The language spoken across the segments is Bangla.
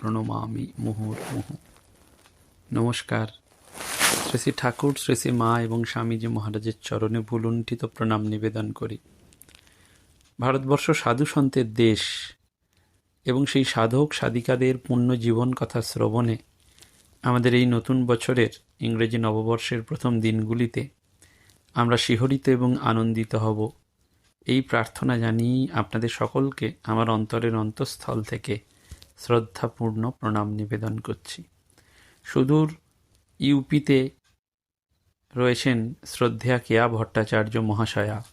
প্রণমামি মুহুর্মুহ নমস্কার। শ্রী শ্রী ঠাকুর, শ্রী শ্রী মা এবং স্বামীজি মহারাজের চরণে ভুলুণ্ঠিত প্রণাম নিবেদন করি। ভারতবর্ষ সাধু সন্তের দেশ এবং সেই সাধক সাধিকাদের পূর্ণ জীবন কথা শ্রবণে আমাদের এই নতুন বছরের ইংরেজি নববর্ষের প্রথম দিনগুলিতে আমরা শিহরিত এবং আনন্দিত হব। এই প্রার্থনা জানিয়েই আপনাদের সকলকে আমার অন্তরের অন্তঃস্থল থেকে শ্রদ্ধাপূর্ণ প্রণাম নিবেদন করছি। সুদূর ইউপিতে রয়েছেন শ্রদ্ধেয়া কেয়া ভট্টাচার্য মহাশয়া।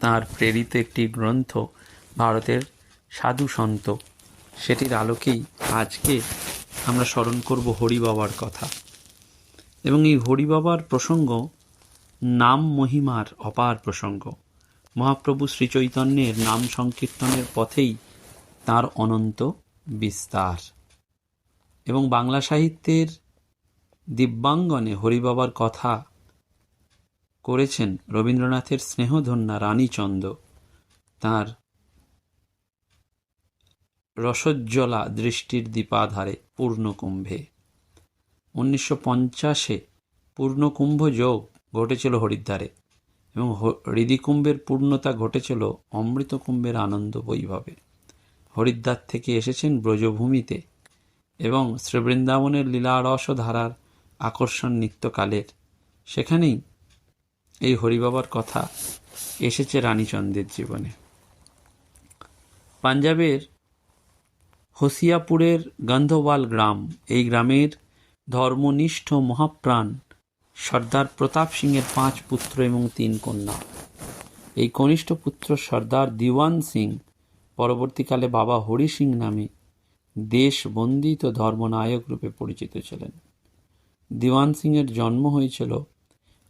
তাঁর প্রেরিত একটি গ্রন্থ ভারতের সাধু সন্ত। সেটির আলোকেই আজকে আমরা স্মরণ করব হরি বাবার কথা। এবং এই হরি বাবার প্রসঙ্গ নাম মহিমার অপার প্রসঙ্গ। মহাপ্রভু শ্রীচৈতন্যের নাম সংকীর্তনের পথেই তার অনন্ত বিস্তার। এবং বাংলা সাহিত্যের দিব্যাঙ্গনে হরিবাবার কথা করেছেন রবীন্দ্রনাথের স্নেহধন্যা রানীচন্দ। তার রসজ্জ্বলা দৃষ্টির দীপাধারে পূর্ণকুম্ভে। উনিশশো পঞ্চাশে পূর্ণকুম্ভ যোগ ঘটেছিল হরিদ্বারে এবং হৃদিকুম্ভের পূর্ণতা ঘটেছিল অমৃতকুম্ভের আনন্দ বৈভবে। হরিদ্বার থেকে এসেছেন ব্রজভূমিতে এবং শ্রীবৃন্দাবনের লীলারস ধারার আকর্ষণ নিত্যকালের। সেখানেই এই হরিবাবার কথা এসেছে রানীচন্দ্রের জীবনে। পাঞ্জাবের হোসিয়াপুরের গন্ধওয়াল গ্রাম, এই গ্রামের ধর্মনিষ্ঠ মহাপ্রাণ সর্দার প্রতাপ সিংয়ের পাঁচ পুত্র এবং তিন কন্যা। এই কনিষ্ঠ পুত্র সর্দার দিওয়ান সিং পরবর্তীকালে বাবা হরি সিং নামে দেশ বন্দিত ধর্মনায়ক রূপে পরিচিত ছিলেন। দিওয়ান সিংয়ের জন্ম হয়েছিল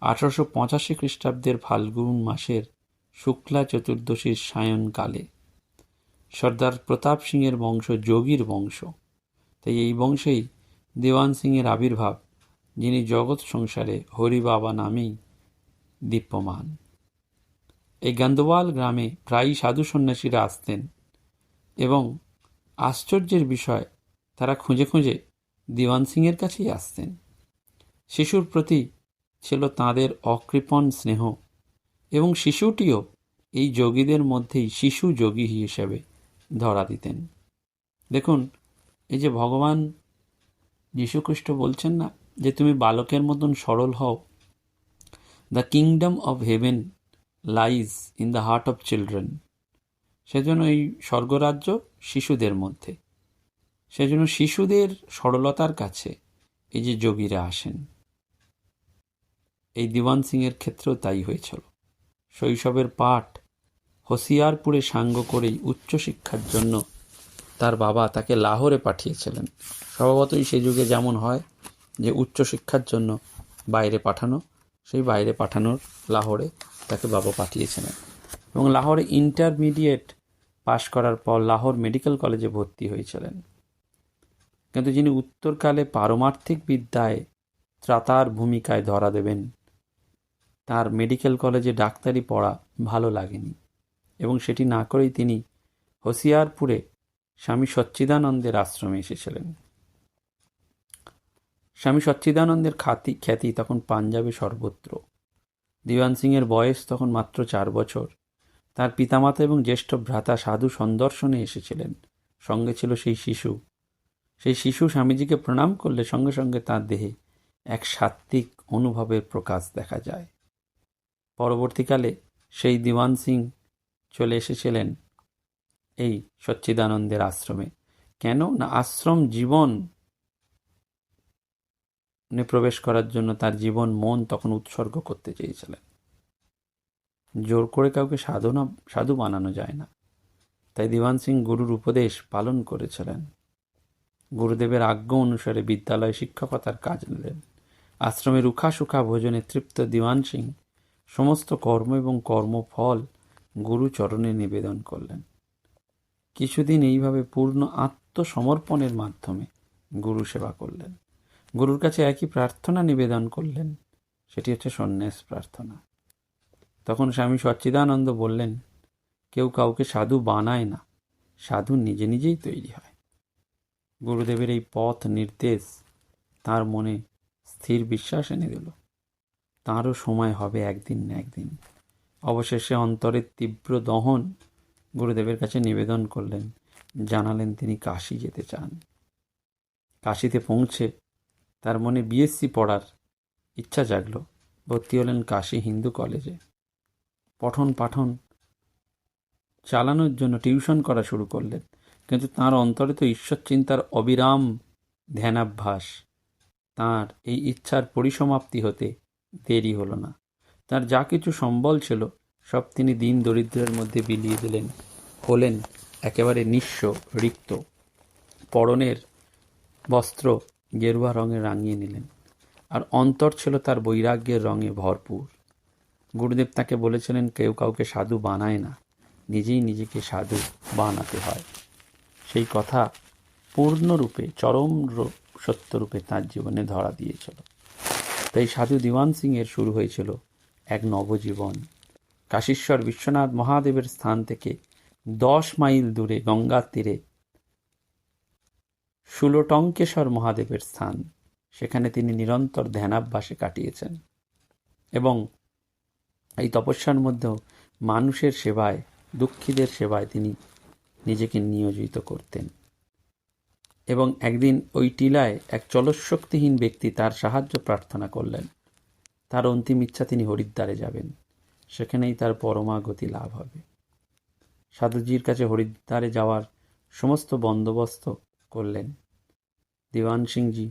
আঠারোশো পঁচাশি খ্রিস্টাব্দের ফাল্গুন মাসের শুক্লা চতুর্দশীর সায়নকালে। সর্দার প্রতাপ সিংয়ের বংশ যোগীর বংশ। তাই এই বংশেই দেওয়ান সিংয়ের আবির্ভাব, যিনি জগৎ সংসারে হরি বাবা নামেই দীপ্যমান। এই গান্দোয়াল গ্রামে প্রায়ই সাধু সন্ন্যাসীরা আসতেন। এবং আশ্চর্যের বিষয়, তারা খুঁজে খুঁজে দিওয়ান সিংয়ের কাছেই আসতেন শিশুর প্রতি ছিল তাঁদের অকৃপণ স্নেহ এবং শিশুটিও এই যোগীদের মধ্যেই শিশু যোগী হিসেবে ধরা দিতেন। দেখুন, এই যে ভগবান যীশুখ্রিস্ট বলছেন না যে তুমি বালকের মতন সরল হও। The kingdom of heaven lies in the heart of children সেজন্য এই স্বর্গরাজ্য শিশুদের মধ্যে। সেজন্য শিশুদের সরলতার কাছে এই যে যোগীরা আসেন, এই দিওয়ান সিংয়ের ক্ষেত্রেও তাই হয়েছিল। শৈশবের পাঠ হোসিয়ারপুরে সাঙ্গ করেই উচ্চশিক্ষার জন্য তার বাবা তাকে লাহোরে পাঠিয়েছিলেন। স্বভাবতই সে যুগে যেমন হয় যে উচ্চশিক্ষার জন্য বাইরে পাঠানো, সেই বাইরে পাঠানোর লাহোরে তাকে বাবা পাঠিয়েছিলেন। এবং লাহোরে ইন্টারমিডিয়েট পাশ করার পর লাহোর মেডিকেল কলেজে ভর্তি হয়েছিলেন। কিন্তু যিনি উত্তরকালে পারমার্থিক বিদ্যায় ত্রাতার ভূমিকায় ধরা দেবেন, তার মেডিকেল কলেজে ডাক্তারি পড়া ভালো লাগেনি এবং সেটি না করেই তিনি হোসিয়ারপুরে স্বামী সচ্চিদানন্দের আশ্রমে এসেছিলেন। স্বামী সচ্চিদানন্দের খ্যাতি খ্যাতি তখন পাঞ্জাবে সর্বত্র। দিওয়ান সিংয়ের বয়স তখন মাত্র চার বছর। তার পিতামাতা এবং জ্যেষ্ঠ ভ্রাতা সাধু সন্দর্শনে এসেছিলেন। সঙ্গে ছিল সেই শিশু। সেই শিশু স্বামীজিকে প্রণাম করলে সঙ্গে সঙ্গে তার দেহে এক সাত্ত্বিক অনুভবের প্রকাশ দেখা যায়। পরবর্তীকালে সেই দিওয়ান সিং চলে এসেছিলেন এই সচ্চিদানন্দের আশ্রমে। কেন না আশ্রম জীবন প্রবেশ করার জন্য তার জীবন মন তখন উৎসর্গ করতে চেয়েছিলেন। জোর করে কাউকে সাধনা, সাধু বানানো যায় না। তাই দিওয়ান সিং গুরুর উপদেশ পালন করেছিলেন। গুরুদেবের আজ্ঞা অনুসারে বিদ্যালয়ে শিক্ষকতার কাজ নিলেন। আশ্রমে রুখা সুখা ভোজনে তৃপ্ত দিওয়ান সিং সমস্ত কর্ম এবং কর্মফল গুরুচরণে নিবেদন করলেন। কিছুদিন এইভাবে পূর্ণ আত্মসমর্পণের মাধ্যমে গুরু সেবা করলেন। গুরুর কাছে একই প্রার্থনা নিবেদন করলেন। সেটি হচ্ছে সন্ন্যাস প্রার্থনা। তখন স্বামী সচ্চিদানন্দ বললেন, কেউ কাউকে সাধু বানায় না। সাধু নিজে নিজেই তৈরি হয়। গুরুদেবের এই পথ নির্দেশ তার মনে স্থির বিশ্বাস এনে দিল। তাঁরও সময় হবে একদিন না একদিন। অবশেষে অন্তরের তীব্র দহন গুরুদেবের কাছে নিবেদন করলেন। জানালেন তিনি কাশি যেতে চান। কাশিতে পৌঁছে তার মনে বিএসসি পড়ার ইচ্ছা জাগলো। ভর্তি হলেন কাশী হিন্দু কলেজে। পঠন পাঠন চালানোর জন্য টিউশন করা শুরু করলেন। কিন্তু তার অন্তরে তো ঈশ্বর চিন্তার অবিরাম ধ্যানাভ্যাস। তার এই ইচ্ছার পরিসমাপ্তি হতে দেরি হলো না। তার যা কিছু সম্বল ছিল, সব তিনি দিন দরিদ্রের মধ্যে বিলিয়ে দিলেন, হলেন একেবারে নিঃস্ব, রিক্ত। পরনের বস্ত্র গেরুয়া রঙে রাঙিয়ে নিলেন। আর অন্তর ছিল তার বৈরাগ্যের রঙে ভরপুর। গুরুদেব তাকে বলেছিলেন, কেউ কাউকে সাধু বানায় না। নিজেই নিজেকে সাধু বানাতে হয়। সেই কথা পূর্ণরূপে, চরম সত্যরূপে তার জীবনে ধরা দিয়েছিল। তাই সাধু দিওয়ান সিংয়ের শুরু হয়েছিল এক নবজীবন। কাশীশ্বর বিশ্বনাথ মহাদেবের স্থান থেকে দশ মাইল দূরে গঙ্গার তীরে ষোলটঙ্কেশ্বর মহাদেবের স্থান। সেখানে তিনি নিরন্তর ধ্যানাভ্যাসে কাটিয়েছেন এবং এই তপস্যার মধ্যেও মানুষের সেবায়, দুঃখীদের সেবায় তিনি নিজেকে নিয়োজিত করতেন। এবং একদিন ওই টিলায় এক চলশক্তিহীন ব্যক্তি তার সাহায্য প্রার্থনা করলেন। তার অন্তিম ইচ্ছা তিনি হরিদ্বারে যাবেন। সেখানেই তার পরমাগতি লাভ হবে। সাধুজির কাছে হরিদ্বারে যাওয়ার সমস্ত বন্দোবস্ত করলেন। দিওয়ান সিংজি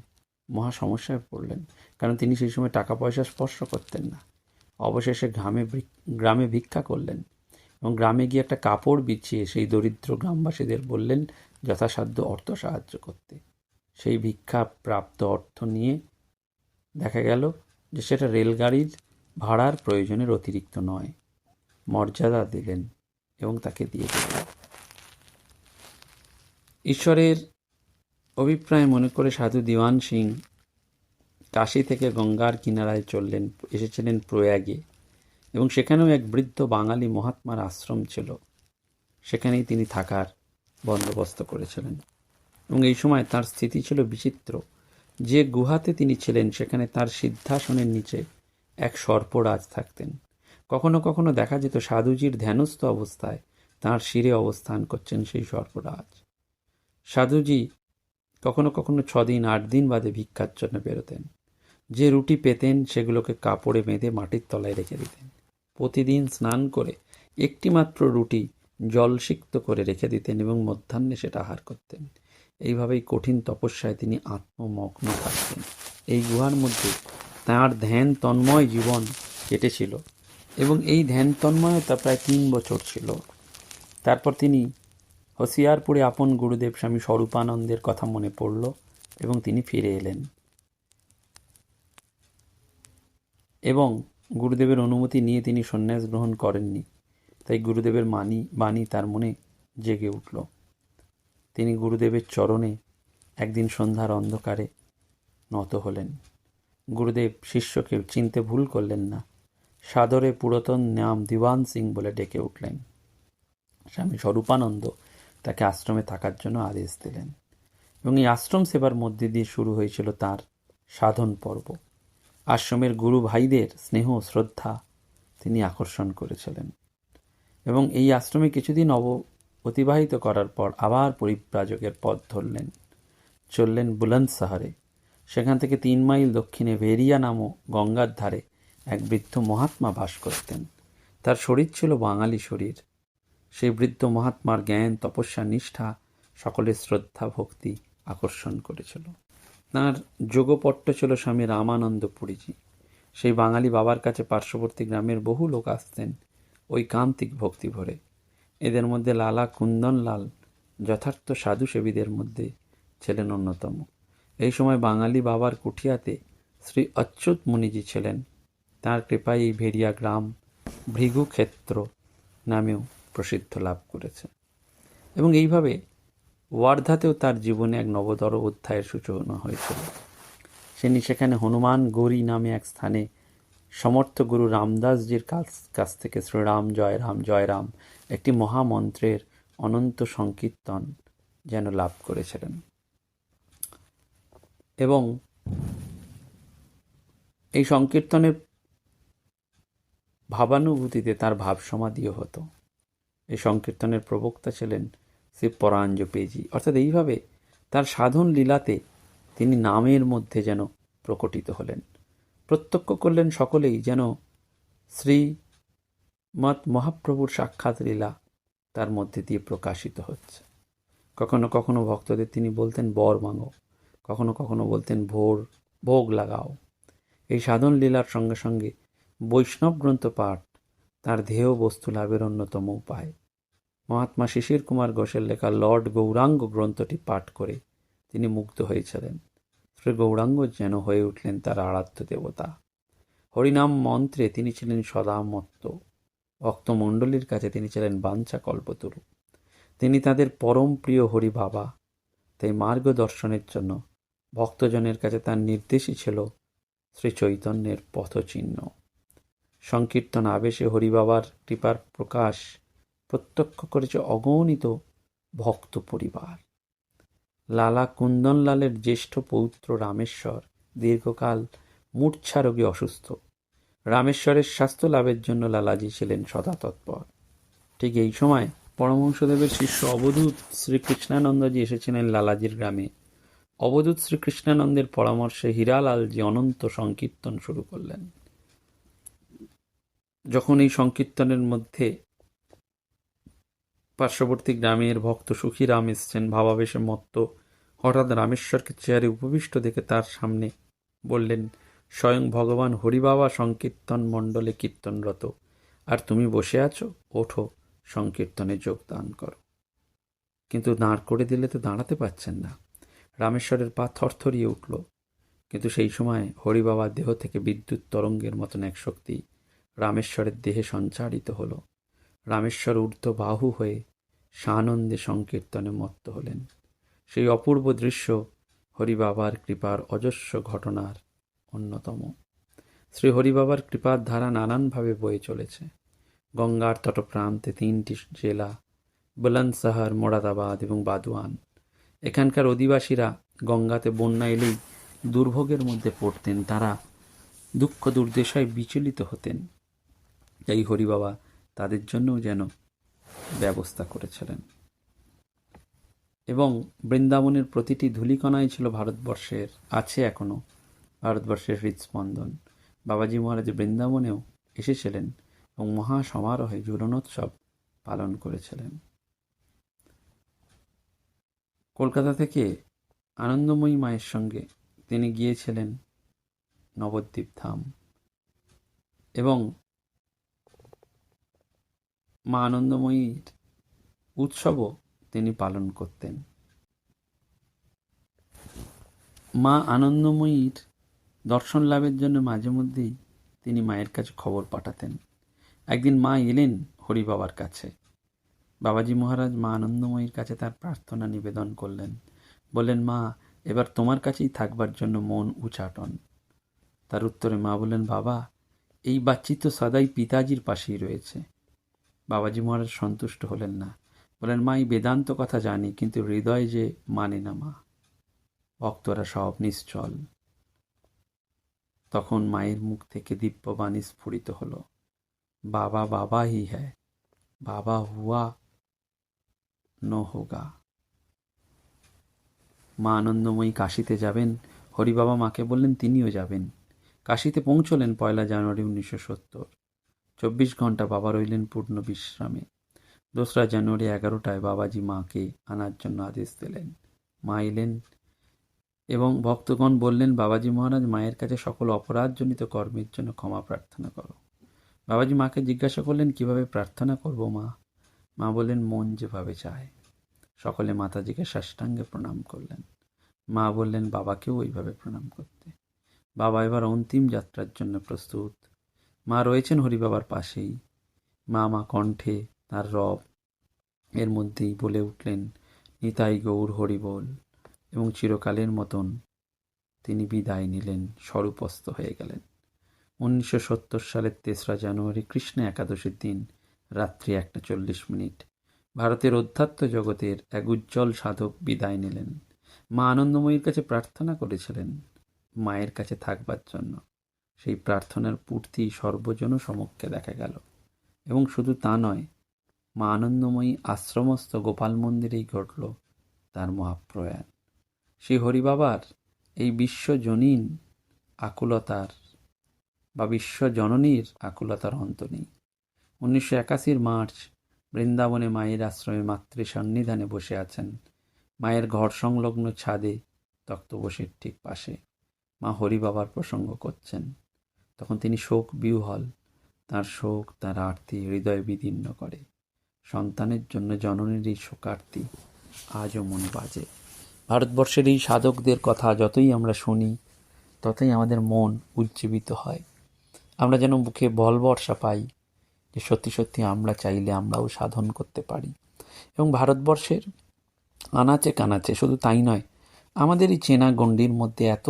মহা সমস্যায় পড়লেন। কারণ তিনি সেই সময় টাকা পয়সা স্পর্শ করতেন না। অবশেষে গ্রামে গ্রামে ভিক্ষা করলেন এবং গ্রামে গিয়ে একটা কাপড় বিছিয়ে সেই দরিদ্র গ্রামবাসীদের বললেন, যথাসাধ্য অর্থ সাহায্য করতে। সেই ভিক্ষা প্রাপ্ত অর্থ নিয়ে দেখা গেল যে সেটা রেলগাড়ির ভাড়ার প্রয়োজনের অতিরিক্ত নয়। মর্যাদা দিলেন এবং তাকে দিয়ে দিলেন। ঈশ্বরের অভিপ্রায় মনে করে সাধু দিওয়ান সিং কাশি থেকে গঙ্গার কিনারায় চললেন, এসেছিলেন প্রয়াগে এবং সেখানেও এক বৃদ্ধ বাঙালি মহাত্মার আশ্রম ছিল। সেখানেই তিনি থাকার বন্দোবস্ত করেছিলেন এবং এই সময় তার স্থিতি ছিল বিচিত্র। যে গুহাতে তিনি ছিলেন, সেখানে তার সিদ্ধাসনের নিচে এক সর্পরাজ থাকতেন। কখনো কখনো দেখা যেত সাধুজির ধ্যানস্থ অবস্থায় তার শিরে অবস্থান করছেন সেই সর্পরাজ। সাধুজি কখনো কখনো ছদিন আট দিন বাদে ভিক্ষার জন্য বেরোতেন। যে রুটি পেতেন সেগুলোকে কাপড়ে বেঁধে মাটির তলায় রেখে দিতেন। প্রতিদিন স্নান করে একটিমাত্র রুটি জলসিক্ত করে রেখে দিতেন এবং মধ্যাহ্নে সেটা আহার করতেন। এইভাবেই কঠিন তপস্যায় তিনি আত্মমগ্ন থাকতেন। এই গুহার মধ্যে তাঁর ধ্যান তন্ময় জীবন কেটেছিল এবং এই ধ্যান তন্ময়তা প্রায় তিন বছর ছিল। তারপর তিনি হোসিয়ারপুরে আপন গুরুদেব স্বামী স্বরূপানন্দের কথা মনে পড়ল এবং তিনি ফিরে এলেন। এবং গুরুদেবের অনুমতি নিয়ে তিনি সন্ন্যাস গ্রহণ করেননি। তাই গুরুদেবের মানি, বাণী তার মনে জেগে উঠল। তিনি গুরুদেবের চরণে একদিন সন্ধ্যার অন্ধকারে নত হলেন। গুরুদেব শিষ্যকে চিনতে ভুল করলেন না। সাদরে পুরাতন নাম দিওয়ান সিং বলে ডেকে উঠলেন। স্বামী স্বরূপানন্দ তাকে আশ্রমে থাকার জন্য আদেশ দিলেন। এবং এই আশ্রম সেবার মধ্যে দিয়ে শুরু হয়েছিল তার সাধন পর্ব। আশ্রমের গুরু ভাইদের স্নেহ শ্রদ্ধা তিনি আকর্ষণ করেছিলেন। এবং এই আশ্রমে কিছুদিন অব, অতিবাহিত করার পর আবার পরিব্রাজকের পথ ধরলেন। চললেন বুলন্দ শহরে সেখান থেকে তিন মাইল দক্ষিণে ভেরিয়া নামক গঙ্গার ধারে এক বৃদ্ধ মহাত্মা বাস করতেন। তার শরীর ছিল বাঙালি শরীর। সেই বৃদ্ধ মহাত্মার জ্ঞান, তপস্যা, নিষ্ঠা সকলের শ্রদ্ধা, ভক্তি আকর্ষণ করেছিল। তাঁর যোগপট্ট ছিল স্বামী রামানন্দ পুরীজি সেই বাঙালি বাবার কাছে পার্শ্ববর্তী গ্রামের বহু লোক আসতেন ওই কান্তিক ভক্তি ভরে। এদের মধ্যে লালা কুন্দন লাল যথার্থ সাধু সেবীদের মধ্যে ছিলেন অন্যতম। এই সময় বাঙালি বাবার কুঠিয়াতে শ্রী অচ্যুত মুনিজি ছিলেন। তার কৃপায় এই ভেড়িয়া গ্রাম ভৃগুক্ষেত্র নামেও প্রসিদ্ধ লাভ করেছে। এবং এইভাবে ওয়ার্ধাতেও তার জীবনে এক নবতর অধ্যায়ের সূচনা হয়েছিল তিনি সেখানে হনুমান গৌরী নামে এক স্থানে সমর্থ গুরু রামদাসজির কাছ কাছ থেকে শ্রীরাম জয় রাম জয় রাম একটি মহামন্ত্রের অনন্ত সংকীর্তন যেন লাভ করেছিলেন। এবং এই সংকীর্তনের ভাবানুভূতিতে তার ভাব সমাধিও হতো। এই সংকীর্তনের প্রবক্তা ছিলেন শ্রী পরাঞ্জ পেজি অর্থাৎ এইভাবে তার সাধন লীলাতে তিনি নামের মধ্যে যেন প্রকটিত হলেন। প্রত্যক্ষ করলেন সকলেই যেন শ্রী মত মহাপ্রভুর সাক্ষাৎ লীলা তার মধ্যে দিয়ে প্রকাশিত হচ্ছে। কখনো কখনো ভক্তদের তিনি বলতেন, বর মাঙো কখনো কখনো বলতেন, ভোর, ভোগ লাগাও। এই সাধন লীলার সঙ্গে সঙ্গে বৈষ্ণব গ্রন্থ পাঠ তার ধেয় বস্তু লাভের অন্যতম উপায়। মহাত্মা শিশির কুমার ঘোষের লেখা লর্ড গৌরাঙ্গ গ্রন্থটি পাঠ করে তিনি মুগ্ধ হয়েছিলেন। শ্রী গৌরাঙ্গ যেন হয়ে উঠলেন তার আরাধ্য দেবতা। হরিনাম মন্ত্রে তিনি ছিলেন সদামত্ত। ভক্তমণ্ডলীর কাছে তিনি ছিলেন বাঞ্ছা কল্পতরু। তিনি তাদের পরম প্রিয় হরি বাবা। তাই মার্গদর্শনের জন্য ভক্তজনের কাছে তার নির্দেশই ছিল শ্রী চৈতন্যের পথচিহ্ন। সংকীর্তন আবেশে হরিবাবার কৃপার প্রকাশ প্রত্যক্ষ করেছে অগণিত ভক্ত পরিবার। লালা কুন্দনলালের জ্যেষ্ঠ পৌত্র রামেশ্বর দীর্ঘকাল মূর্ছা রোগে অসুস্থ। রামেশ্বরের স্বাস্থ্য লাভের জন্য লালাজি ছিলেন সদা তৎপর। ঠিক এই সময় পরমহংসদেবের শিষ্য অবধূত শ্রীকৃষ্ণানন্দজি এসেছিলেন লালাজির গ্রামে। অবধূত শ্রীকৃষ্ণানন্দের পরামর্শে হীরালালজি অনন্ত সংকীর্তন শুরু করলেন। যখন এই সংকীর্তনের মধ্যে পার্শ্ববর্তী গ্রামের ভক্ত সুখীরাম এসছেন ভাবাবেশে মত্ত। হঠাৎ রামেশ্বরকে চেয়ারে উপবিষ্ট দেখে তার সামনে বললেন, স্বয়ং ভগবান হরিবাবা সংকীর্তন মণ্ডলে কীর্তনরত। আর তুমি বসে আছো? ওঠো, সংকীর্তনে যোগদান করো। কিন্তু দাঁড় করে দিলে তো দাঁড়াতে পারছেন না। রামেশ্বরের পা থরথরিয়ে উঠল। কিন্তু সেই সময় হরিবাবার দেহ থেকে বিদ্যুৎ তরঙ্গের মতন এক শক্তি রামেশ্বরের দেহে সঞ্চারিত হলো। রামেশ্বর ঊর্ধ্ব বাহু হয়ে সানন্দে সংকীর্তনে মত্ত হলেন। সেই অপূর্ব দৃশ্য হরিবাবার কৃপার অজস্র ঘটনার অন্যতম। শ্রী হরিবাবার কৃপার ধারা নানানভাবে বয়ে চলেছে। গঙ্গার তটপ্রান্তে তিনটি জেলা, বুলন্দশহর, মোরাদাবাদ এবং বাদওয়ান। এখানকার অধিবাসীরা গঙ্গাতে বন্যা এলেই দুর্ভোগের মধ্যে পড়তেন। তারা দুঃখ দুর্দশায় বিচলিত হতেন। এই হরিবাবা তাদের জন্যও যেন ব্যবস্থা করেছিলেন। এবং বৃন্দাবনের প্রতিটি ধূলিকণাই ছিল ভারতবর্ষের, আছে এখনও ভারতবর্ষের হৃদস্পন্দন। বাবাজি মহারাজ বৃন্দাবনেও এসেছিলেন এবং মহা সমারোহে ঝুলনোৎসব পালন করেছিলেন। কলকাতা থেকে আনন্দময়ী মায়ের সঙ্গে তিনি গিয়েছিলেন নবদ্বীপ ধাম। এবং মা আনন্দময়ীর উৎসবও তিনি পালন করতেন। মা আনন্দময়ীর দর্শন লাভের জন্য মাঝে মধ্যেই তিনি মায়ের কাছে খবর পাঠাতেন। একদিন মা এলেন হরি বাবার কাছে। বাবাজি মহারাজ মা আনন্দময়ীর কাছে তার প্রার্থনা নিবেদন করলেন। বললেন, মা, এবার তোমার কাছেই থাকবার জন্য মন উচাটন। তার উত্তরে মা বললেন, বাবা, এই বাচ্চি তো সদাই পিতাজির পাশেই রয়েছে। বাবাজি মহারাজ সন্তুষ্ট হলেন না। বলেন, মা, এই বেদান্ত কথা জানি, কিন্তু হৃদয় যে মানে না মা। ভক্তরা সব নিশ্চল। তখন মায়ের মুখ থেকে দিব্যবাণী স্ফুরিত হলো। বাবা বাবা হি হ্যায়, বাবা হুয়া ন হোগা। মা আনন্দময়ী কাশিতে যাবেন। হরিবাবা মাকে বললেন, তিনিও যাবেন। কাশিতে পৌঁছলেন পয়লা জানুয়ারি উনিশশো সত্তর। চব্বিশ ঘণ্টা বাবা রইলেন পূর্ণ বিশ্রামে। দোসরা জানুয়ারি এগারোটায় বাবাজি মাকে আনার জন্য আদেশ দিলেন। মা এলেন এবং ভক্তগণ বললেন, বাবাজি মহারাজ, মায়ের কাছে সকল অপরাধজনিত কর্মের জন্য ক্ষমা প্রার্থনা করো। বাবাজি মাকে জিজ্ঞাসা করলেন, কীভাবে প্রার্থনা করব মা? মা বললেন, মন যেভাবে চায়। সকলে মাতাজিকে সাষ্টাঙ্গে প্রণাম করলেন। মা বললেন, বাবাকেও ওইভাবে প্রণাম করতে। বাবা এবার অন্তিম যাত্রার জন্য প্রস্তুত। মা রয়েছেন হরিবাবার পাশেই। মা মা কণ্ঠে তার রব এর মধ্যেই বলে উঠলেন, নিতাই গৌর হরিবল। এবং চিরকালের মতন তিনি বিদায় নিলেন, স্বরূপস্থ হয়ে গেলেন। উনিশশো সত্তর সালের তেসরা জানুয়ারি কৃষ্ণ একাদশীর দিন, রাত্রি একটা চল্লিশ মিনিট, ভারতের অধ্যাত্ম জগতের এক উজ্জ্বল সাধক বিদায় নিলেন। মা আনন্দময়ীর কাছে প্রার্থনা করেছিলেন, মায়ের কাছে থাকবার জন্য। সেই প্রার্থনার পূর্তি সর্বজন সমক্ষে দেখা গেল। এবং শুধু তা নয়, মা আনন্দময়ী আশ্রমস্থ গোপাল মন্দিরেই ঘটল তার মহাপ্রয়াণ। শ্রী হরিবাবার এই বিশ্বজনীন আকুলতার বা বিশ্বজননীর আকুলতার অন্ত নেই। উনিশশো একাশির মার্চ বৃন্দাবনে মায়ের আশ্রমে মাতৃ সন্নিধানে বসে আছেন। মায়ের ঘর সংলগ্ন ছাদে তক্তবসের ঠিক পাশে মা হরিবাবার প্রসঙ্গ করছেন। তখন তিনি শোক বিহ্বল। তার শোক, তার আরতি হৃদয় বিদীর্ণ করে। সন্তানের জন্য জননীর এই শোকার্তি আজও মনে বাজে। ভারতবর্ষের এই সাধকদের কথা যতই আমরা শুনি, ততই আমাদের মন উজ্জীবিত হয়। আমরা যেন বুকে বল বর্ষা পাই যে সত্যি সত্যি আমরা চাইলে আমরাও সাধন করতে পারি। এবং ভারতবর্ষের আনাচে কানাচে শুধু তাই নয়, আমাদের এই চেনা গণ্ডির মধ্যে এত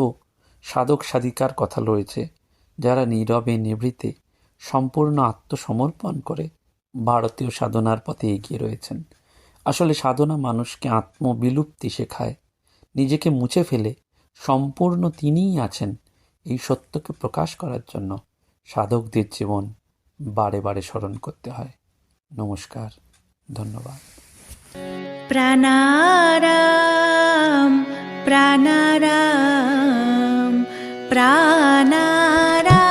সাধক সাধিকার কথা রয়েছে যারা নীরবে নিভৃতে সম্পূর্ণ আত্মসমর্পণ করে ভারতীয় সাধনার পথে এগিয়ে রয়েছেন। আসলে সাধনা মানুষকে আত্মবিলুপ্তি শেখায়, নিজেকে মুছে ফেলে সম্পূর্ণ তিনিই আছেন এই সত্যকে প্রকাশ করার জন্য সাধকদের জীবন বারে বারে স্মরণ করতে হয়। নমস্কার, ধন্যবাদ। প্রাণারাম প্রাণারাম। प्राणा